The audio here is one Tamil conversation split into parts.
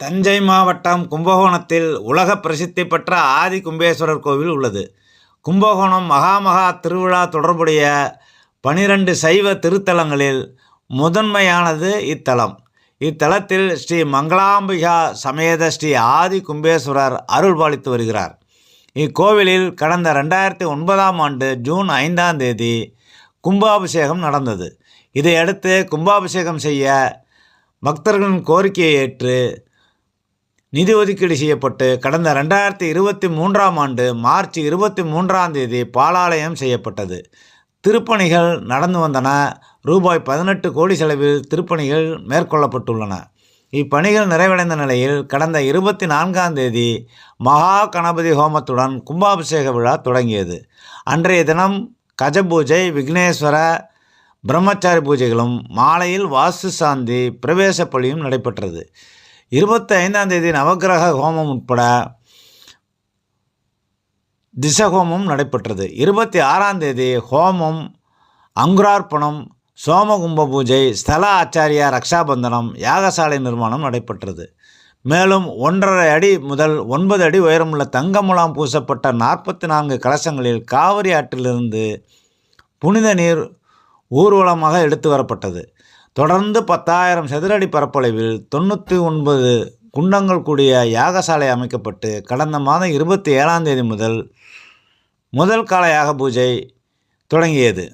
தஞ்சை மாவட்டம் கும்பகோணத்தில் உலக பிரசித்தி பெற்ற ஆதி கும்பேஸ்வரர் கோவில் உள்ளது. கும்பகோணம் மகாமகா திருவிழா தொடர்புடைய பனிரெண்டு சைவ திருத்தலங்களில் முதன்மையானது இத்தலம். இத்தலத்தில் ஸ்ரீ மங்களாம்பிகா சமேத ஸ்ரீ ஆதி கும்பேஸ்வரர் அருள்பாலித்து வருகிறார். இக்கோவிலில் கடந்த ரெண்டாயிரத்தி ஒன்பதாம் ஆண்டு ஜூன் ஐந்தாம் தேதி கும்பாபிஷேகம் நடந்தது. இதையடுத்து கும்பாபிஷேகம் செய்ய பக்தர்களின் கோரிக்கையை ஏற்று நிதி ஒதுக்கீடு செய்யப்பட்டு கடந்த ரெண்டாயிரத்தி இருபத்தி மூன்றாம் ஆண்டு மார்ச் இருபத்தி மூன்றாம் தேதி பாலாலயம் செய்யப்பட்டது. திருப்பணிகள் நடந்து வந்தன. ரூபாய் பதினெட்டு கோடி செலவில் திருப்பணிகள் மேற்கொள்ளப்பட்டுள்ளன. இப்பணிகள் நிறைவடைந்த நிலையில் கடந்த இருபத்தி நான்காம் தேதி மகா கணபதி ஹோமத்துடன் கும்பாபிஷேக விழா தொடங்கியது. அன்றைய தினம் கஜ பூஜை விக்னேஸ்வர பிரம்மச்சாரி பூஜைகளும் மாலையில் வாஸ்து சாந்தி பிரவேச பலியும் நடைபெற்றது. இருபத்தி ஐந்தாம் தேதி நவக்கிரக ஹோமம் உட்பட திசஹோமம் நடைபெற்றது. இருபத்தி ஆறாம் தேதி ஹோமம் அங்குரார்ப்பணம் சோமகும்ப பூஜை ஸ்தல ஆச்சாரியா ரக்ஷாபந்தனம் யாகசாலை நிர்மாணம் நடைபெற்றது. மேலும் ஒன்றரை அடி முதல் ஒன்பது அடி உயரமுள்ள தங்க முலாம் பூசப்பட்ட நாற்பத்தி நான்கு கலசங்களில் காவிரி ஆற்றிலிருந்து புனித நீர் ஊர்வலமாக எடுத்து வரப்பட்டது. தொடர்ந்து பத்தாயிரம் சதுரடி பரப்பளவில் தொண்ணூற்றி ஒன்பது குண்டங்கள் கூடிய யாகசாலை அமைக்கப்பட்டு கடந்த மாதம் இருபத்தி ஏழாம் தேதி முதல் முதல் கால யாக பூஜை தொடங்கியது.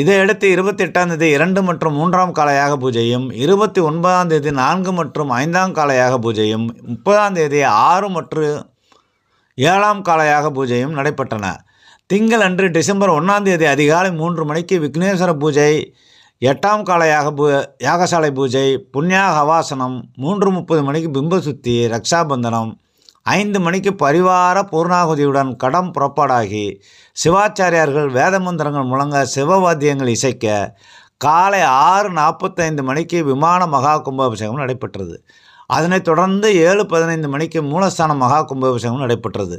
இதையடுத்து இருபத்தி எட்டாம் தேதி இரண்டு மற்றும் மூன்றாம் கால யாக பூஜையும் இருபத்தி ஒன்பதாம் தேதி நான்கு மற்றும் ஐந்தாம் கால யாக பூஜையும் முப்பதாம் தேதி ஆறு மற்றும் ஏழாம் கால யாக பூஜையும் நடைபெற்றன. திங்கள் அன்று டிசம்பர் ஒன்றாம் தேதி அதிகாலை மூன்று மணிக்கு விக்னேஸ்வர பூஜை எட்டாம் கால யாக பூ யாகசாலை பூஜை புண்ணியாக ஹவாசனம் மூன்று முப்பது மணிக்கு பிம்பசுத்தி ரக்ஷாபந்தனம் ஐந்து மணிக்கு பரிவார பூர்ணாகுதியுடன் கடம் புறப்பாடாகி சிவாச்சாரியார்கள் வேத மந்திரங்கள் முழங்க சிவவாத்தியங்கள் இசைக்க காலை ஆறு நாற்பத்தைந்து மணிக்கு விமான மகா கும்பாபிஷேகம் நடைபெற்றது. அதனைத் தொடர்ந்து ஏழு பதினைந்து மணிக்கு மூலஸ்தான மகா கும்பாபிஷேகம் நடைபெற்றது.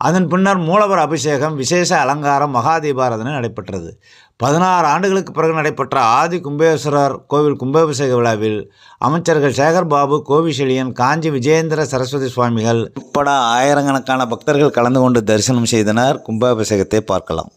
அதன் பின்னர் மூலவர் அபிஷேகம் விசேஷ அலங்காரம் மகாதீபாரதனை நடைபெற்றது. பதினாறு ஆண்டுகளுக்கு பிறகு நடைபெற்ற ஆதி கும்பேஸ்வரர் கோவில் கும்பாபிஷேக விழாவில் அமைச்சர்கள் சேகர் பாபு கோவிசெழியன் காஞ்சி விஜயேந்திர சரஸ்வதி சுவாமிகள் உட்பட ஆயிரக்கணக்கான பக்தர்கள் கலந்து கொண்டு தரிசனம் செய்தனர். கும்பாபிஷேகத்தை பார்க்கலாம்.